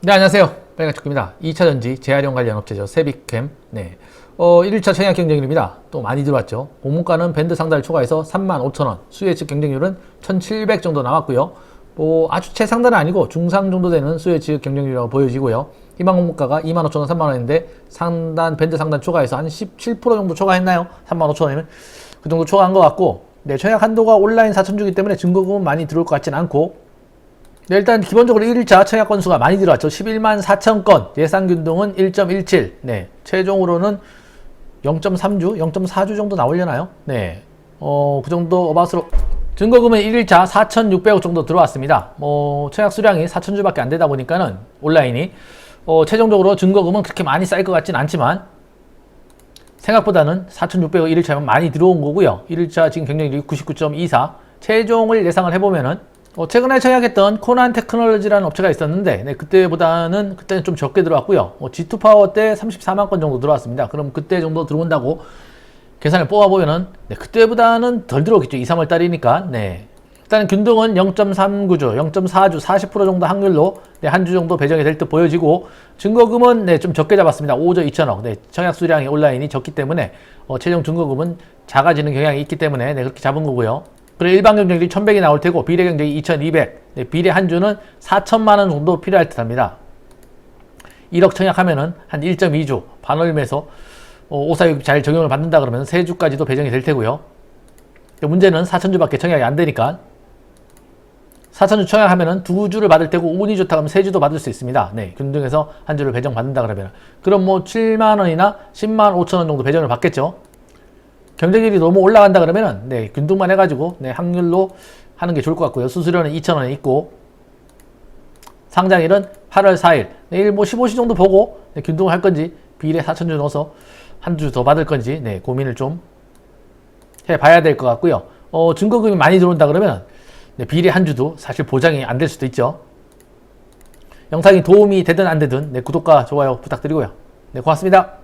네, 안녕하세요. 빨간축구입니다. 2차 전지 재활용 관련 업체죠. 세비캠. 네. 어, 1차 청약 경쟁률입니다. 또 많이 들어왔죠. 공문가는 밴드 상단을 초과해서 35,000원, 수요 예측 경쟁률은 1,700 정도 나왔고요. 뭐 아주 최상단은 아니고 중상 정도 되는 수요 예측 경쟁률이라고 보여지고요. 희망 공문가가 25,000원, 3만원인데 상단, 밴드 상단 초과해서 한 17% 정도 초과했나요? 35,000원이면 그 정도 초과한 것 같고 네, 청약 한도가 온라인 4천주기 때문에 증거금은 많이 들어올 것 같지는 않고 네, 일단 기본적으로 1일차 청약 건수가 많이 들어왔죠. 11만 4천 건, 예상 균등은 1.17. 네, 최종으로는 0.3주, 0.4주 정도 나오려나요? 네, 어, 그 정도 어바웃으로 증거금은 1일차 4,600억 정도 들어왔습니다. 뭐 청약 수량이 4,000주밖에 안 되다 보니까는 온라인이 어, 최종적으로 증거금은 그렇게 많이 쌓일 것 같진 않지만 생각보다는 4,600억 1일차면 많이 들어온 거고요. 1일차 지금 경쟁률이 99.24. 최종을 예상을 해보면은 어, 최근에 청약했던 코난 테크놀로지라는 업체가 있었는데 네, 그때보다는 그때는 좀 적게 들어왔고요. 어, G2 파워 때 34만 건 정도 들어왔습니다. 그럼 그때 정도 들어온다고 계산을 뽑아보면은 네, 그때보다는 덜 들어오겠죠. 2, 3월 달이니까. 네. 일단 균등은 0.39주, 0.4주, 40% 정도 확률로 네, 한 주 정도 배정이 될 듯 보여지고 증거금은 네, 좀 적게 잡았습니다. 5조 2천억. 네, 청약 수량이 온라인이 적기 때문에 어, 최종 증거금은 작아지는 경향이 있기 때문에 네, 그렇게 잡은 거고요. 그리고 일반 경쟁률이 1100이 나올 테고 비례 경쟁이 2200. 네, 비례 한 주는 4천만 원 정도 필요할 듯 합니다. 1억 청약하면은 한 1.2주 반월매서 어, 546 잘 적용을 받는다 그러면 3주까지도 배정이 될 테고요. 문제는 4천주밖에 청약이 안 되니까 4천주 청약하면은 두 주를 받을 테고 운이 좋다 그러면 세 주도 받을 수 있습니다. 네, 균등해서 한 주를 배정 받는다 그러면 그럼 뭐 7만 원이나 10만 5천 원 정도 배정을 받겠죠. 경쟁률이 너무 올라간다 그러면은 네, 균등만 해가지고 네, 확률로 하는 게 좋을 것 같고요. 수수료는 2천 원에 있고 상장일은 8월 4일. 내일 뭐 15시 정도 보고 네, 균등을 할 건지 비례 4천주 넣어서 한 주 더 받을 건지 네, 고민을 좀 해봐야 될 것 같고요. 어, 증거금이 많이 들어온다 그러면 네, 비례 한 주도 사실 보장이 안 될 수도 있죠. 영상이 도움이 되든 안 되든 네, 구독과 좋아요 부탁드리고요. 네, 고맙습니다.